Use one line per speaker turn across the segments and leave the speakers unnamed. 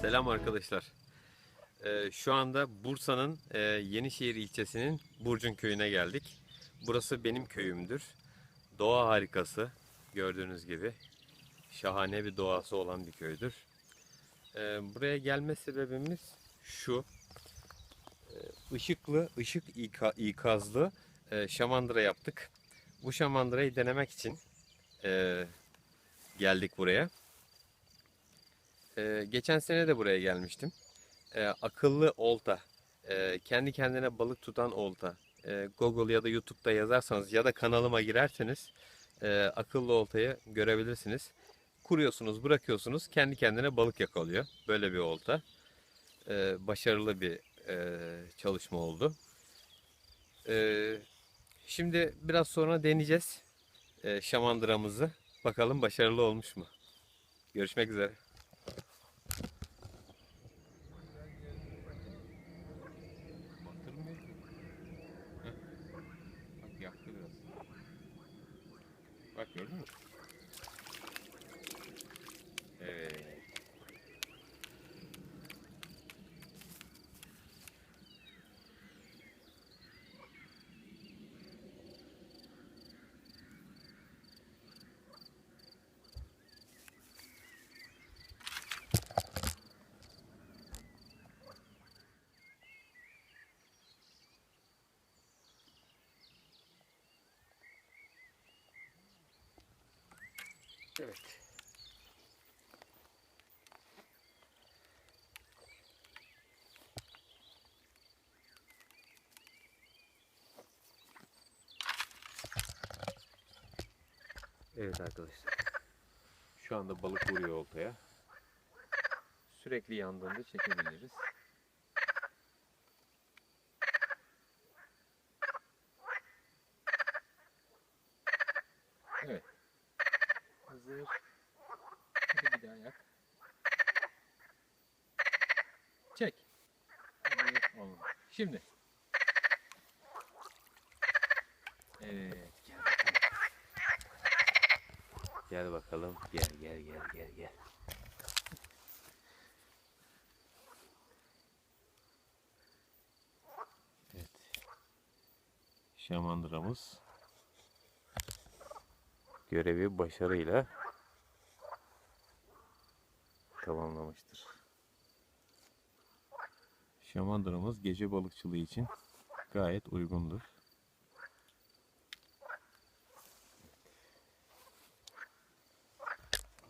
Selam arkadaşlar. Ee, şu anda Bursa'nın e, Yenişehir ilçesinin Burcun köyüne geldik. Burası benim köyümdür. Doğa harikası gördüğünüz gibi. Şahane bir doğası olan bir köydür. Ee, buraya gelme sebebimiz şu. Ee, ışıklı, ışık ika- ikazlı e, şamandıra yaptık. Bu şamandırayı denemek için e, geldik buraya. Ee, geçen sene de buraya gelmiştim. Ee, akıllı olta, ee, kendi kendine balık tutan olta. Ee, Google ya da YouTube'da yazarsanız ya da kanalıma girerseniz ee, akıllı oltayı görebilirsiniz. Kuruyorsunuz, bırakıyorsunuz, kendi kendine balık yakalıyor. Böyle bir olta. Ee, başarılı bir ee, çalışma oldu. Ee, şimdi biraz sonra deneyeceğiz ee, şamandıramızı. Bakalım başarılı olmuş mu? Görüşmek üzere. Good. Evet. Evet arkadaşlar. Şu anda balık vuruyor oltaya. Sürekli yandığında çekebiliriz. Evet. Hazır. Hadi bir daha yak. Çek. Hadi olmadı. Şimdi. Evet. Gel. Gel bakalım. Gel gel gel gel gel. Evet. Şamandıramız görevi başarıyla tamamlamıştır. Şamandıramız gece balıkçılığı için gayet uygundur.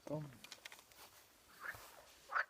Tamam.